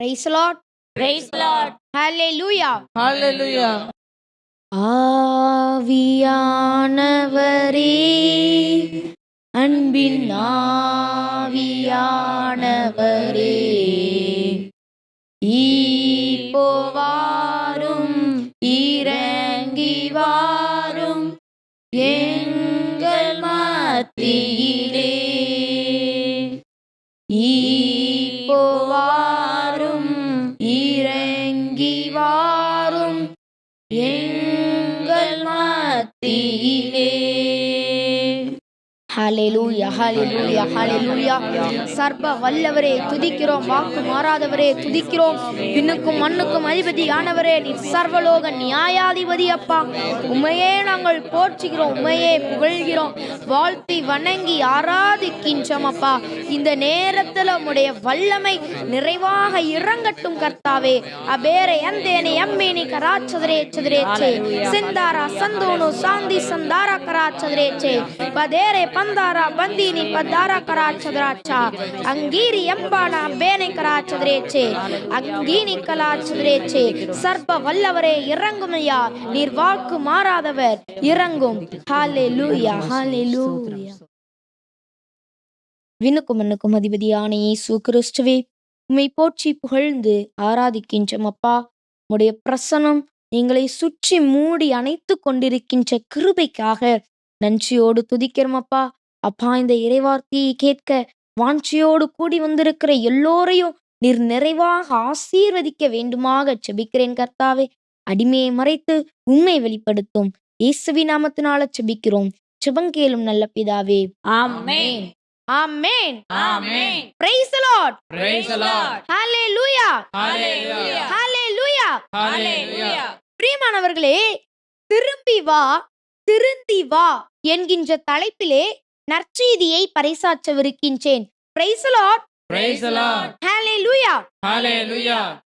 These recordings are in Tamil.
Price Lord the Lord. Hallelujah Hallelujah. ஆவியானவரே அன்பின் ஆவியானவரே இப்போ வாரும் இறங்கி வாரும் எங்கள் மத்தியிலே ஹalleluya ஹalleluya ஹalleluya சர்வ வல்லவரே துதிக்கிறோம் வாக்கு மாறாதவரே துதிக்கிறோம். விண்ணுக்கும் மண்ணுக்கும் அதிபதியானவரே நீ சர்வலோக நியாயாதிபதி அப்பா உமையே நாங்கள் போற்றுகிறோம் உமையே புகழ்கிறோம். வாழ்த்தி வணங்கி ஆராதிக்கின்றோம் அப்பா இந்த நேரத்தில் உம்முடைய வல்லமை நிறைவாக இறங்கட்டும் கர்த்தாவே. அபேரே அந்தேனே அம்மேனி கராச்சதரே சதுரேச்சே. சிந்தாரா சந்தோனு சாந்தி சந்தாரா கராச்சதரேச்சே. பதேரே பந்தாரா பந்தீனி பத்தாரா கராச்சதராச்சா அங்கீரி எம்பானா பேனை கராச்சதரேச்சே அங்கீனி கலாச்சதரேச்சே சர்ப வல்லவரே இறங்கும் ஐயா நீர் வாக்கு மாறாதவர் இறங்கும் ஹாலே லூயா ஹாலே லூயா விண்ணுக்கும் மண்ணுக்கும் அதிபதியான இயேசு கிறிஸ்துவே உம்மை போற்றி புகழ்ந்து ஆராதிக்கின்றோம் அப்பா உம்முடைய பிரசனம் எங்களை சுற்றி மூடி அணைத்து கொண்டிருக்கின்ற கிருபைக்காக நன்றியோடு துதிக்கிறோம் அப்பா அப்பா இந்த இறைவார்த்தையை கேட்க வாஞ்சியோடு கூடி வந்திருக்கிற எல்லோரையும் நீர் நிறைவாக ஆசீர்வதிக்க வேண்டுமாக செபிக்கிறேன் கர்த்தாவே அடிமையை மறைத்து உண்மை வெளிப்படுத்தும் இயேசுவி நாமத்தினால செபிக்கிறோம் செபங்கேலும் நல்ல பிதாவே Amen. Amen Amen. Price the Lord Praise the Lord. Hallelujah Hallelujah. Hallelujah Hallelujah. பிரியமானவர்களே திரும்பி வா திருந்தி வா என்கின்ற தலைப்பிலே நற்செய்தியை பறைசாற்றவிருக்கின்றேன்.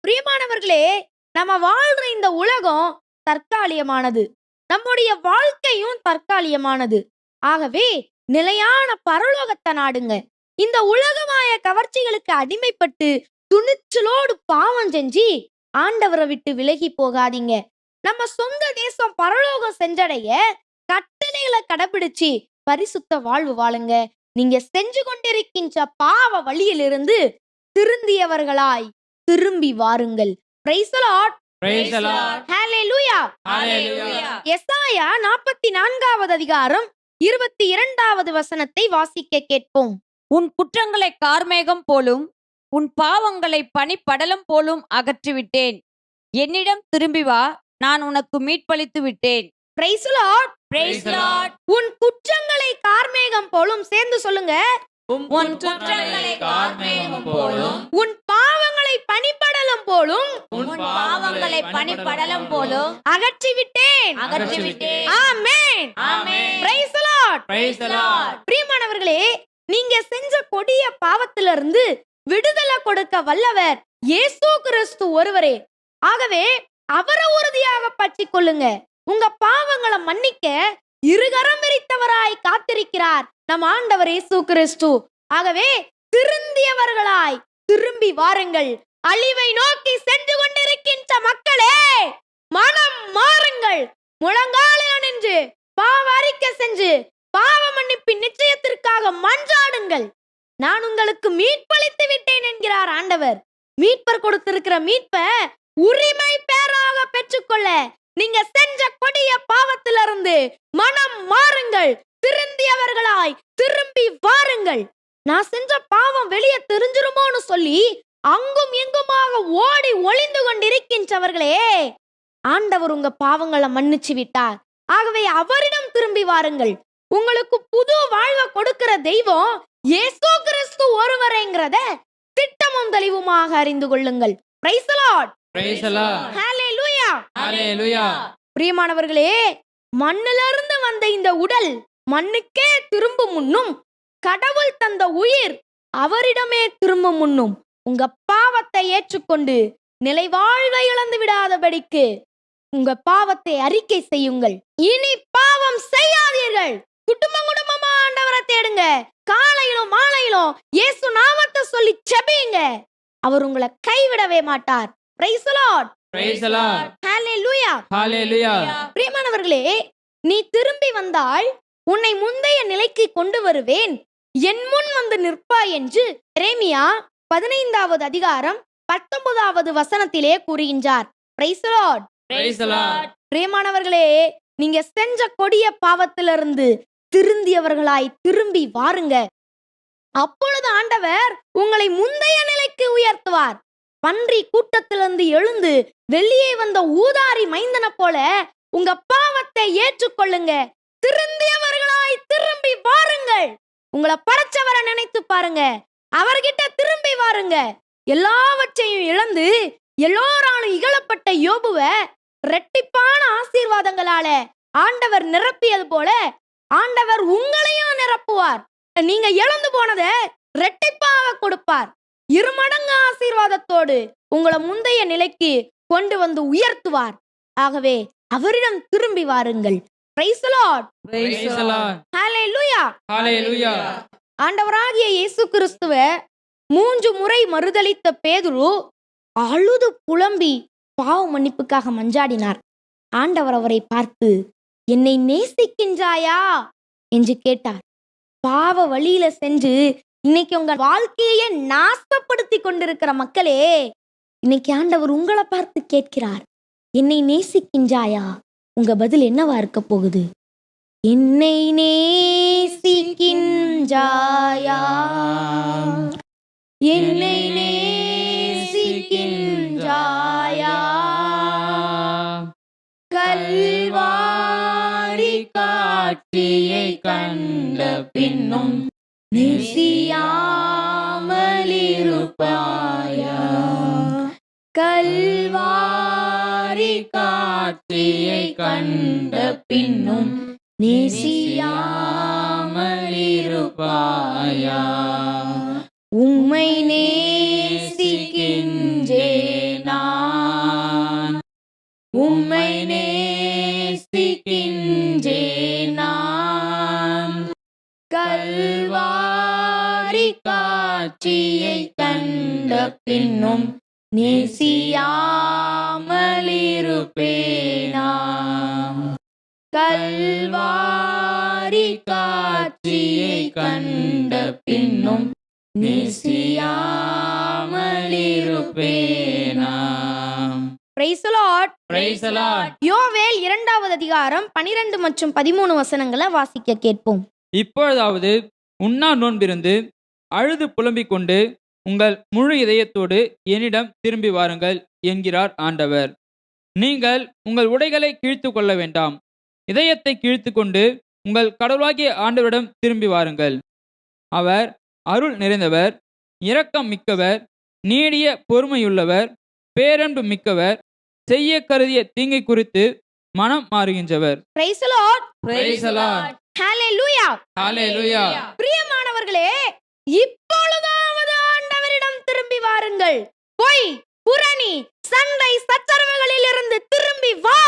பிரியமானவர்களே நம்ம வாழ்ற இந்த உலகம் தற்காலிகமானது. நம்முடைய வாழ்க்கையும் தற்காலிகமானது. ஆகவே நிலையான பரலோகத்தை நாடுங்க. இந்த உலகமாய கவர்ச்சிகளுக்கு அடிமைப்பட்டு துணிச்சலோடு பாவம் செஞ்சு ஆண்டவரை விட்டு விலகி போகாதீங்க. நம்ம சொந்த தேசம் பரலோகம் சென்றடைய கட்டளைகளை கடைபிடிச்சு பரிசுத்த வாழ்வு வாழுங்க. நீங்க செஞ்சு கொண்டிருக்கின்ற பாவ வழியிலிருந்து திருந்தியவர்களாய் திரும்பி வாருங்கள். நாற்பத்தி நான்காவது அதிகாரம் இருபத்தி இரண்டாவது வசனத்தை வாசிக்க கேட்போம். உன் குற்றங்களை கார்மேகம் போலும் உன் பாவங்களை பனிப்படலம் போலும் அகற்றிவிட்டேன். என்னிடம் திரும்பி வா நான் உனக்கு மீட்பளித்து விட்டேன் praise lord Praise the Lord. உன் குற்றங்களை கார்மேகம் போலும் சேர்ந்து சொல்லுங்க. உன் குற்றங்களை கார்மேகம் போலும் உன் பாவங்களை பனிப்படலம் போலும். உன் பாவங்களை பனிப்படலம் போலும். அகற்றிவிட்டேன். அகற்றிவிட்டேன். Amen. Amen. Praise lord Praise the Lord. பிரியமானவர்களே நீங்க செஞ்ச கொடிய பாவத்திலிருந்து விடுதலை கொடுக்க வல்லவர் இயேசு கிறிஸ்து ஒருவரே. ஆகவே அவரை உறுதியாக பற்றிக் கொள்ளுங்க. உங்க பாவங்களை மன்னிக்க இருகரம் விரித்தவராய் காத்திருக்கிறார் நம் ஆண்டவர் இயேசு கிறிஸ்து. ஆகவே திருந்தியவர்களாய் திரும்பி வாருங்கள். அழிவை நோக்கி சென்று கொண்டிருக்கின்ற மக்களே மனம் மாறுங்கள். முழங்காலில் நின்று பாவ அறிக்கை செஞ்சு பாவ மன்னிப்பின் நிச்சயத்திற்காக மன்றாடுங்கள். நான் உங்களுக்கு மீட்பளித்து விட்டேன் என்கிறார் ஆண்டவர். மீட்பர் கொடுத்திருக்கிற மீட்ப உரிமை பேராக பெற்றுக்கொள்ள நீங்க செஞ்ச கொடிய பாவத்திலிருந்து மனம் மாறுங்கள். திருந்தியவர்களாய் திரும்பி வாருங்கள். நான் செஞ்ச பாவம் வெளியே தெரிஞ்சிருமோன்னு சொல்லி அங்கும் இங்குமாக ஓடி ஒளிந்து கொண்டிருக்கின்றவர்களே ஆண்டவர் உங்க பாவங்களை மன்னிச்சு விட்டார். ஆகவே அவரிடம் திரும்பி வாருங்கள். உங்களுக்கு புது வாழ்வை கொடுக்கிற தெய்வம் இயேசு கிறிஸ்து ஒருவரேங்கிறத திட்டமும் தெளிவுமாக அறிந்து கொள்ளுங்கள். The Lord. Praise பிரியமானவர்களே மண்ணிலிருந்து வந்த இந்த உடல் மண்ணுக்கே திரும்பும் முன்னும் கடவுள் தந்த உயிர் அவரிடமே திரும்பும் முன்னும் உங்க பாவத்தை ஏற்றுக்கொண்டு நிலை வாழ்வை இழந்து விடாதபடிக்கு உங்க பாவத்தை அறிக்கை செய்யுங்கள். இனி பாவம் செய்யாதீர்கள். குடும்பம் குடும்பமா ஆண்டவரை தேடுங்க. காலையிலும் மாலையிலும் இயேசு நாமத்தை சொல்லி செபியுங்க. அவர் உங்களை கைவிடவே மாட்டார். Praise the பிரியமானவர்களே நீ திரும்பி வந்தால் உன்னை முந்தைய நிலைக்கு கொண்டு வருவேன். என் முன் வந்து நிற்பாய் என்று எரேமியா பதினைந்தாவது அதிகாரம் பத்தொன்பதாவது வசனத்திலே கூறுகின்றார். பிரியமானவர்களே நீங்க செஞ்ச கொடிய பாவத்திலிருந்து திருந்தியவர்களாய் திரும்பி வாருங்க. அப்பொழுது ஆண்டவர் உங்களை முந்தைய நிலைக்கு உயர்த்துவார். பன்றி கூட்டத்திலிருந்து எழுந்து வெளியே வந்த ஊதாரி மைந்தன போல உங்க பாவத்தை ஏற்றுக்கொள்ளுங்க. திருந்தியவர்களாய் திரும்பி வாருங்கள். உங்களை பறச்சவரை நினைத்து பாருங்க. அவர்கிட்ட திரும்பி வாருங்க. எல்லாவற்றையும் இழந்து எல்லோராலும் இகழப்பட்ட யோபுவ ரெட்டிப்பான ஆசீர்வாதங்களால ஆண்டவர் நிரப்பியது போல ஆண்டவர் உங்களையும் நிரப்புவார். நீங்க இழந்து போனதை ரெட்டிப்பாக கொடுப்பார். இருமடங்கு ஆசீர்வாதத்தோடு உங்களை முந்தைய நிலைக்கு கொண்டு வந்து உயர்த்துவார். ஆகவே அவரிடம் திரும்பி வாருங்கள். ஆண்டவராகிய இயேசு கிறிஸ்துவ மூன்று முறை மறுதலித்த பேதுரு அழுது புலம்பி பாவ மன்னிப்புக்காக மஞ்சாடினார். ஆண்டவர் அவரை பார்த்து என்னை நேசிக்கின்றாயா? என்று கேட்டார். பாவ வழியில சென்று இன்னைக்கு உங்க வாழ்க்கையை நாசப்படுத்தி கொண்டிருக்கிற மக்களே இன்னைக்கு ஆண்டவர் உங்களை பார்த்து கேட்கிறார். என்னை நேசிக்கின்றாயா? உங்க பதில் என்னவா இருக்க போகுது? என்னை நேசிக்கின்றாயா? என்னை நேசிக்கின்றாயா? கல்வாரி காட்சியை கண்ட பின்னும் நிசியாமலிருப்பாய? கல்வாரி காட்சியை கண்ட பின்னும் நேசியாமலிருப்பாயா? உம்மை நேசிக்கின்றே நான். உம்மை பின்னும் நேசியாமலிருப்பேனாம் கல்வாரி காட்சியை கண்ட பின்னும். யோவேல் இரண்டாவது அதிகாரம் பனிரெண்டு மற்றும் பதிமூணு வசனங்களை வாசிக்க கேட்போம். இப்பொழுதாவது உண்ணா நோன்பிருந்து அழுது புலம்பிக் கொண்டு உங்கள் முழு இதயத்தோடு என்னிடம் திரும்பி வாருங்கள் என்கிறார் ஆண்டவர். நீங்கள் உங்கள் உடைகளை கிழித்து கொள்ள வேண்டாம். இதயத்தை கிழித்து கொண்டு உங்கள் கடவுளாகிய ஆண்டவரிடம் திரும்பி வாருங்கள். அவர் அருள் நிறைந்தவர் இரக்கம் மிக்கவர் நீடிய பொறுமையுள்ளவர் பேரன்பு மிக்கவர் செய்ய கருதிய தீங்கை குறித்து மனம் மாறுகின்றவர். Praise the பாருங்கள் வாருங்கள். பொய் புரணி சண்டை சச்சரவுகளில் இருந்து திரும்பி வா.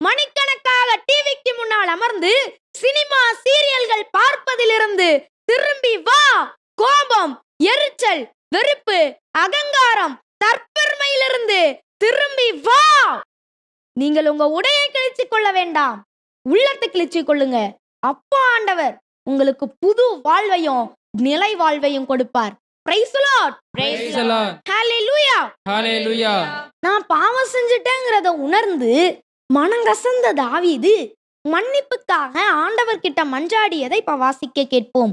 மணிக்கணக்காக டிவிக்கு முன்னால் அமர்ந்து சினிமா சீரியல்கள் பார்ப்பதிலிருந்து திரும்பி வா. கோபம் எரிச்சல் வெறுப்பு அகங்காரம் தற்பெருமையிலிருந்து திரும்பி வா. நீங்கள் உங்க உடையை கிழிச்சு கொள்ள வேண்டாம். உள்ளத்தை கிழிச்சு கொள்ளுங்க. அப்போ ஆண்டவர் உங்களுக்கு புது வாழ்வையும் நிலை வாழ்வையும் கொடுப்பார். Praise the Lord. Hallelujah. Hallelujah. நான் பாவம் செஞ்சுட்டேங்கிறத உணர்ந்து மனங்கசந்த தாவீது மன்னிப்புக்காக ஆண்டவர்கிட்ட மன்றாடியதை இப்ப வாசிக்க கேட்போம்.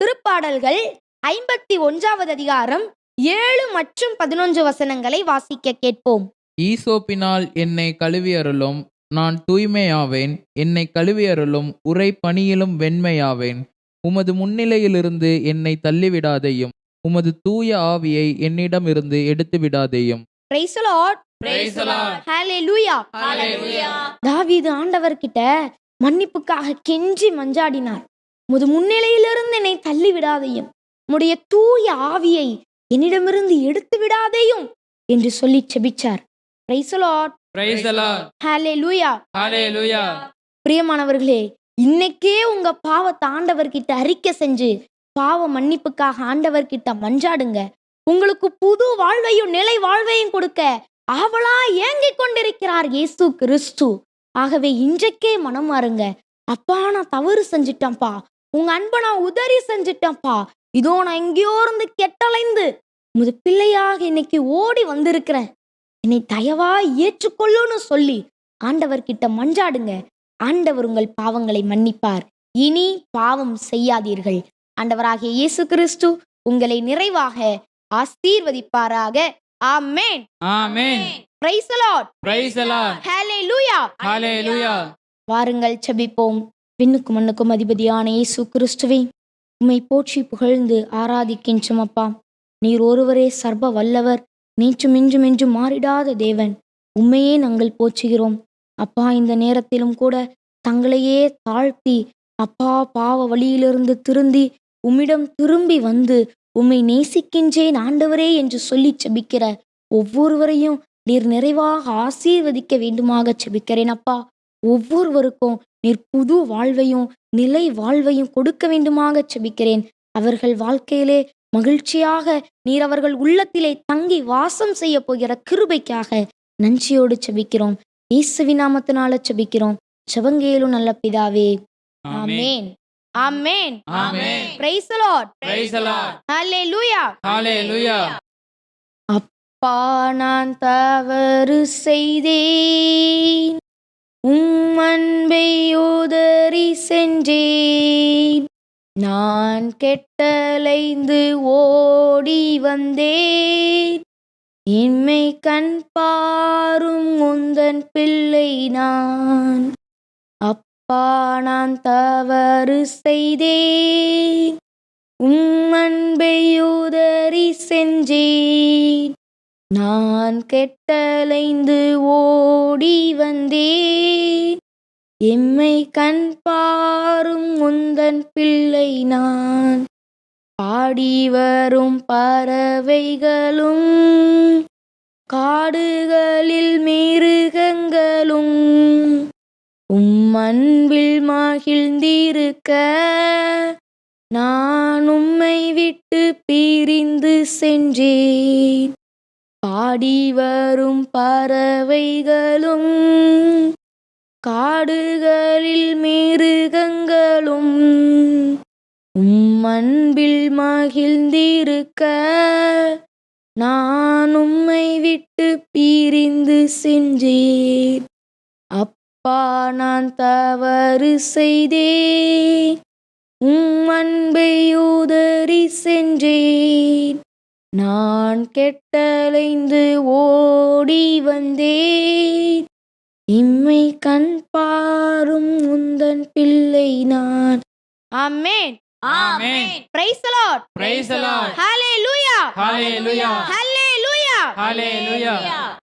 திருப்பாடல்கள் ஐம்பத்தி ஒன்றாவது அதிகாரம் ஏழு மற்றும் பதினொன்று வசனங்களை வாசிக்க கேட்போம். ஈசோப்பினால் என்னை கழுவி அருளும் நான் தூய்மையாவேன். என்னை கழுவி அருளும் உரை பணியிலும் வெண்மையாவேன். உமது முன்னிலையிலிருந்து என்னை தள்ளிவிடாதேயும். உமது தூய ஆவியை என்னிடமிருந்து எடுத்து விடாதேயும் Praise the Lord. Praise the Lord. Hallelujah. Hallelujah. தாவீது ஆண்டவர்கிட்ட மன்னிப்புக்காக கெஞ்சி மஞ்சாடினார் முது முன்னிலையிலிருந்து என்னை தள்ளி விடாதையும் உம்முடைய தூய ஆவியை என்னிடமிருந்து எடுத்து விடாதேயும் என்று சொல்லி செபிச்சார் Praise the Lord. Praise the Lord. Hallelujah. Hallelujah. பிரியமானவர்களே இன்னைக்கே உங்க பாவத்தை ஆண்டவர்கிட்ட அறிக்கை செஞ்சு பாவ மன்னிப்புக்காக ஆண்டவர்கிட்ட மஞ்சாடுங்க உங்களுக்கு புது வாழ்வையும் நிலை வாழ்வையும் கொடுக்க அவளா ஏங்கிக் கொண்டிருக்கிறார் இயேசு கிறிஸ்து. ஆகவே இன்றைக்கே மனம் மாறுங்க. அப்பா நான் தவறு செஞ்சிட்டேன்ப்பா. உங்க அன்பை நான் உதறி செஞ்சிட்டேன்ப்பா. இதோ நான் எங்கேயோ இருந்து கெட்டலைந்து முது பிள்ளையாக இன்னைக்கு ஓடி வந்திருக்கிறேன். என்னை தயவா ஏற்றுக்கொள்ளுன்னு சொல்லி ஆண்டவர்கிட்ட மஞ்சாடுங்க ஆண்டவர் உங்கள் பாவங்களை மன்னிப்பார். இனி பாவம் செய்யாதீர்கள். ஆண்டவராகிய இயேசு கிறிஸ்து உங்களை நிறைவாக ஆசீர்வதிப்பாராக. Amen. Amen. Praise the lord praise the lord hallelujah hallelujah வாருங்கள் செபிப்போம் விண்ணுக்கும் மண்ணுக்கும் அதிபதியான இயேசு கிறிஸ்துவே உம்மை போற்றி புகழ்ந்து ஆராதிக்கின்றோம் அப்பா. நீர் ஒருவரே சர்வ வல்லவர் நீச்சும் இன்றும் இன்றும் மாறிடாத தேவன். உம்மையே நாங்கள் போற்றுகிறோம். அப்பா இந்த நேரத்திலும் கூட தங்களையே தாழ்த்தி அப்பா பாவ வழியிலிருந்து திருந்தி உம்மிடம் திரும்பி வந்து உம்மை நேசிக்கின்றேன் ஆண்டவரே என்று சொல்லி செபிக்கிற ஒவ்வொருவரையும் நீர் நிறைவாக ஆசீர்வதிக்க வேண்டுமாக செபிக்கிறேன் அப்பா. ஒவ்வொருவருக்கும் நீர் புது வாழ்வையும் நிலை வாழ்வையும் கொடுக்க வேண்டுமாக செபிக்கிறேன். அவர்கள் வாழ்க்கையிலே மகிழ்ச்சியாக நீர் அவர்கள் உள்ளத்திலே தங்கி வாசம் செய்ய போகிற கிருபைக்காக நன்றியோடு செபிக்கிறோம். இயேசுவின் நாமத்தினால செபிக்கிறோம். செவங்கேலும் நல்ல பிதாவே. Amen. Amen amen praise the lord praise the lord hallelujah hallelujah அப்பா நான் தவறு செய்தேன். உம் அன்பை உதறி சென்றேன். நான் கெட்டலைந்து ஓடி வந்தேன். எம்மை கண் பாரும் உந்தன் பிள்ளை நான். அப்பா நான் தவறு செய்தேன். உம் அன்பை உதறி நான் கெட்டலைந்து ஓடி வந்தேன். எம்மை கண் பாரும் உந்தன் பிள்ளை நான். பாடி வரும் பறவைகளும் காடுகளில் மிருகங்களும் உம் அன்பில் மகிழ்ந்திருக்க நான் உம்மை விட்டு பிரிந்து சென்றேன். பாடி வரும் பறவைகளும் காடுகளில் மிருகங்களும் உம் அன்பில் மகிழ்ந்திருக்க நான் உம்மை விட்டு பிரிந்து சென்றேன். அப்பா நான் தவறு செய்தேன். உம் அன்பை உதறி சென்றேன். நான் கெட்டலைந்து ஓடி வந்தேன். இம்மை கண் பாரும் உந்தன் பிள்ளை நான். Amen. Amen. Praise the lord praise the lord hallelujah hallelujah hallelujah hallelujah